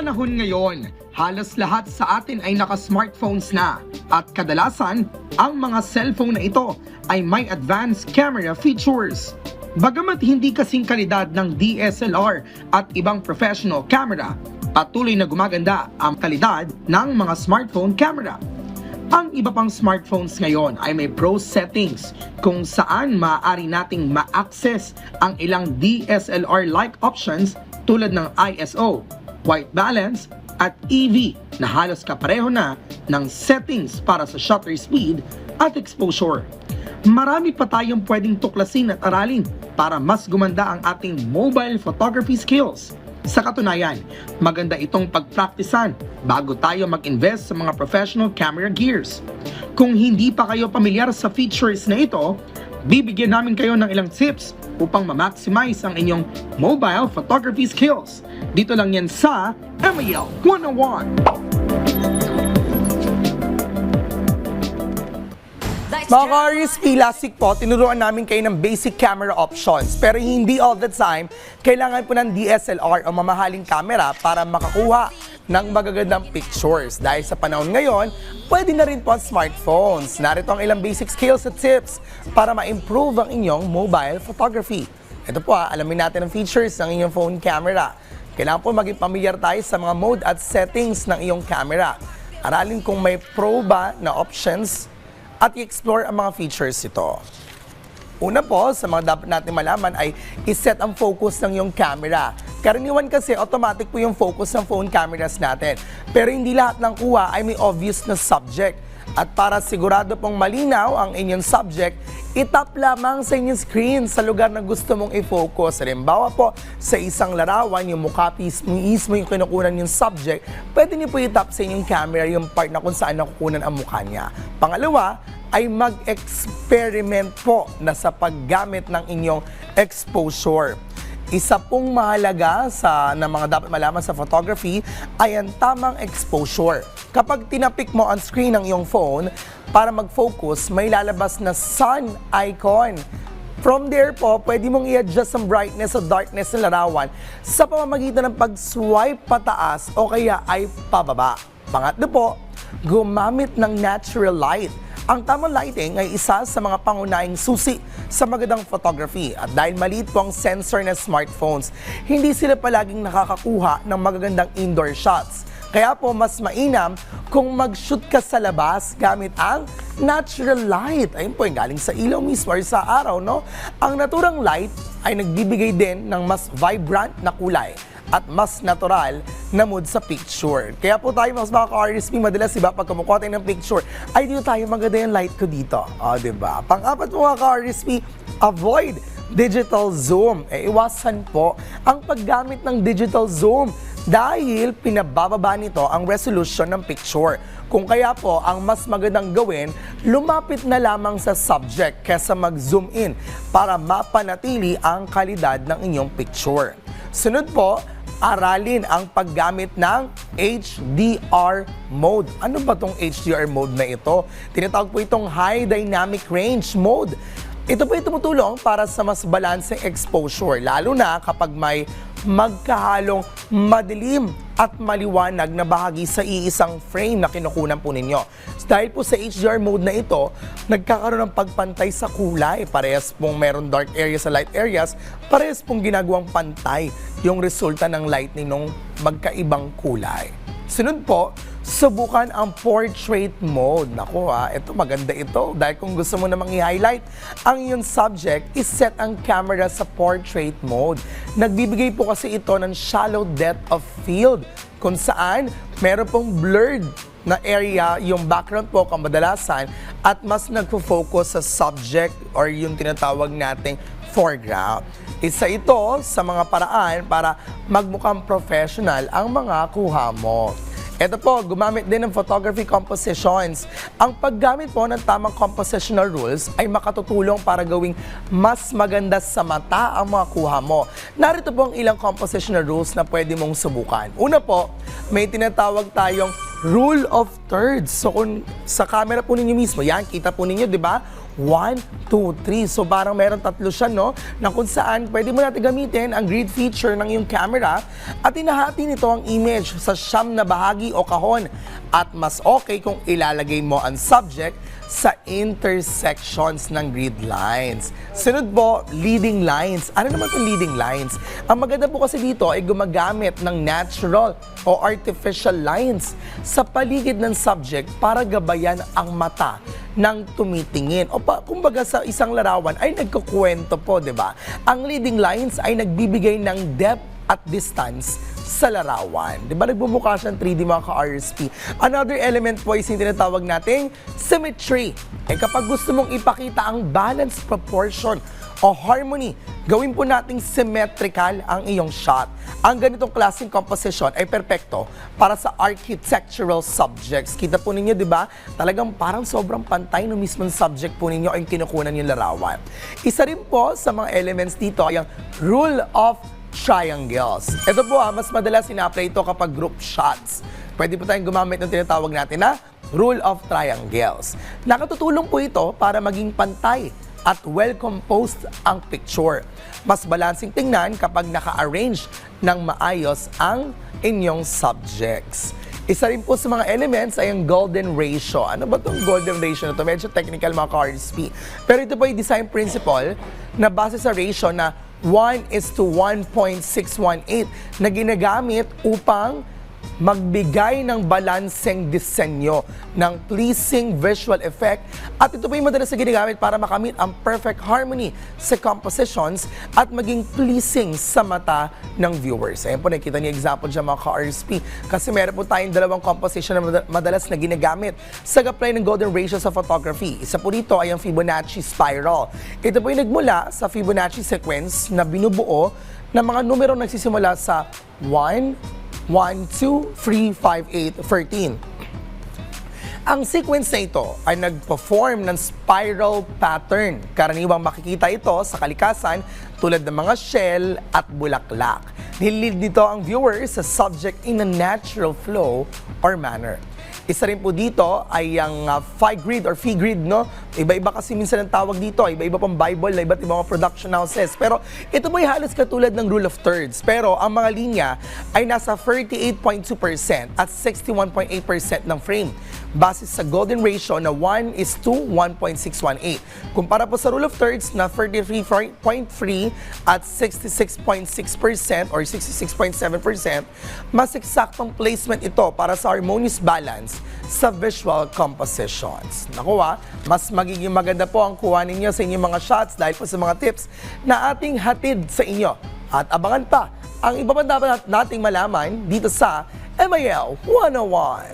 panahon ngayon, halos lahat sa atin ay naka-smartphones na at kadalasan, ang mga cellphone na ito ay may advanced camera features. Bagamat hindi kasing kalidad ng DSLR at ibang professional camera, patuloy na gumaganda ang kalidad ng mga smartphone camera. Ang iba pang smartphones ngayon ay may pro settings kung saan maaari nating ma-access ang ilang DSLR-like options tulad ng ISO, white balance, at EV na halos kapareho na ng settings para sa shutter speed at exposure. Marami pa tayong pwedeng tuklasin at aralin para mas gumanda ang ating mobile photography skills. Sa katunayan, maganda itong pagpraktisan bago tayo mag-invest sa mga professional camera gears. Kung hindi pa kayo pamilyar sa features na ito, bibigyan namin kayo ng ilang tips upang ma-maximize ang inyong mobile photography skills. Dito lang yan sa MAL 101. Mga last week po, tinuruan namin kayo ng basic camera options. Pero hindi all the time, kailangan po ng DSLR o mamahaling camera para makakuha ng magagandang pictures. Dahil sa panahon ngayon, pwede na rin po ang smartphones. Narito ang ilang basic skills at tips para ma-improve ang inyong mobile photography. Ito po, ah, alamin natin ang features ng inyong phone camera. Kailangan po maging pamilyar tayo sa mga mode at settings ng iyong camera. Aralin kung may pro ba na options at i-explore ang mga features ito. Una po, sa mga dapat natin malaman ay iset ang focus ng iyong camera. Karaniwan kasi automatic po yung focus ng phone cameras natin. Pero hindi lahat ng kuha ay may obvious na subject. At para sigurado pong malinaw ang inyong subject, itap lamang sa inyong screen sa lugar na gusto mong i-focus. Halimbawa po, sa isang larawan, yung mukha mismo, mismo yung kinukunan yung subject, pwede niyo po itap sa inyong camera yung part na kung saan nakukunan ang mukha niya. Pangalawa, ay mag-experiment po na sa paggamit ng inyong exposure. Isa pong mahalaga sa na mga dapat malaman sa photography ay ang tamang exposure. Kapag tinapik mo on screen ng iyong phone para mag-focus, may lalabas na sun icon. From there po, pwede mong i-adjust ang brightness o darkness ng larawan sa pamamagitan ng pag-swipe pataas o kaya ay pababa. Pangatlo po, gumamit ng natural light. Ang tamang lighting ay isa sa mga pangunahing susi sa magandang photography at dahil maliit po ang sensor ng smartphones, hindi sila palaging nakakakuha ng magagandang indoor shots. Kaya po mas mainam kung mag-shoot ka sa labas gamit ang natural light. Ayun po yung galing sa ilaw mismo or sa araw, no? Ang naturang light ay nagbibigay din ng mas vibrant na kulay at mas natural na mood sa picture. Kaya po tayo mas mga ka-RSP, madalas iba pag kumukuha ng picture, ay dito tayo maganda yung light ko dito. O, di ba? Pang-apat mga ka-RSP, avoid digital zoom. Eh, iwasan po ang paggamit ng digital zoom dahil pinabababa nito ang resolution ng picture. Kung kaya po, ang mas magandang gawin, lumapit na lamang sa subject kesa mag-zoom in para mapanatili ang kalidad ng inyong picture. Sunod po, aralin ang paggamit ng HDR mode. Ano ba tong HDR mode na ito? Tinatawag po itong High Dynamic Range Mode. Ito po ay tumutulong para sa mas balanseng exposure, lalo na kapag may magkahalong madilim at maliwanag na bahagi sa iisang frame na kinukunan po ninyo. Dahil po sa HDR mode na ito, nagkakaroon ng pagpantay sa kulay. Parehas pong meron dark areas sa light areas, parehas pong ginagawang pantay yung resulta ng lightning ng magkaibang kulay. Sunod po, subukan ang portrait mode. Naku ha, ito maganda ito. Dahil kung gusto mo namang i-highlight ang iyong subject, iset ang camera sa portrait mode. Nagbibigay po kasi ito ng shallow depth of field kung saan meron pong blurred na area yung background po kamadalasan at mas nagfo-focus sa subject or yung tinatawag nating foreground. Isa ito sa mga paraan para magmukhang professional ang mga kuha mo. Ito po, gumamit din ng photography compositions. Ang paggamit po ng tamang compositional rules ay makatutulong para gawing mas maganda sa mata ang mga kuha mo. Narito po ang ilang compositional rules na pwede mong subukan. Una po, may tinatawag tayong rule of thirds. So kung sa camera po ninyo mismo, yan, kita po ninyo, di ba? 1, 2, 3. So parang meron tatlo siya, no? Na kung saan pwede mo natin gamitin ang grid feature ng iyong camera at inahati nito ang image sa siyam na bahagi o kahon. At mas okay kung ilalagay mo ang subject sa intersections ng grid lines. Sunod po, leading lines. Ano naman itong leading lines? Ang maganda po kasi dito ay gumagamit ng natural o artificial lines sa paligid ng subject para gabayan ang mata ng tumitingin. O pa, kumbaga sa isang larawan ay nagkukwento po, di ba? Ang leading lines ay nagbibigay ng depth at distance sa larawan. Di ba nagbumukha siyang 3D mga ka-RSP? Another element po is yung tinatawag nating symmetry. Eh kapag gusto mong ipakita ang balance proportion o harmony, gawin po nating symmetrical ang iyong shot. Ang ganitong klaseng composition ay perpekto para sa architectural subjects. Kita po ninyo, di ba? Talagang parang sobrang pantay ng mismong subject po ninyo ang kinukunan yung larawan. Isa rin po sa mga elements dito ay ang rule of triangles. Ito po ha, mas madalas ina-apply ito kapag group shots. Pwede po tayong gumamit ng tinatawag natin na rule of triangles. Nakatutulong po ito para maging pantay at well-composed ang picture. Mas balancing tingnan kapag naka-arrange ng maayos ang inyong subjects. Isa rin po sa mga elements ay ang golden ratio. Ano ba itong golden ratio na to? Medyo technical mga ka-RSP. Pero ito po yung design principle na base sa ratio na 1 is to 1.618 na ginagamit upang magbigay ng balanseng disenyo ng pleasing visual effect at ito po yung madalas na ginagamit para makamit ang perfect harmony sa compositions at maging pleasing sa mata ng viewers. Ayan po, nakita niyo example dyan mga ka-RSP kasi meron po tayong dalawang composition na mada- madalas na ginagamit sa apply ng golden ratio sa photography. Isa po dito ay ang Fibonacci spiral. Ito po yung nagmula sa Fibonacci sequence na binubuo ng mga numero nagsisimula sa 1, 1, 2, 3, 5, 8, 13. Ang sequence na ito ay nagpo-form ng spiral pattern. Karaniwang makikita ito sa kalikasan tulad ng mga shell at bulaklak. Nililid dito ang viewer sa subject in a natural flow or manner. Isa rin po dito ay ang uh, phi grid or phi grid, no? Iba-iba kasi minsan ang tawag dito, iba-iba pang Bible iba't ibang production houses. Pero ito po ay halos katulad ng rule of thirds. Pero ang mga linya ay nasa 38.2% at 61.8% ng frame base sa golden ratio na 1 is to 1.618. Kumpara po sa rule of thirds na 33.3 at 66.6% or 66.7%, mas eksaktong placement ito para sa harmonious balance sa visual compositions. Naku ah, mas magiging maganda po ang kuha ninyo sa inyong mga shots dahil po sa mga tips na ating hatid sa inyo. At abangan pa ang iba pa dapat nating malaman dito sa MIL 101.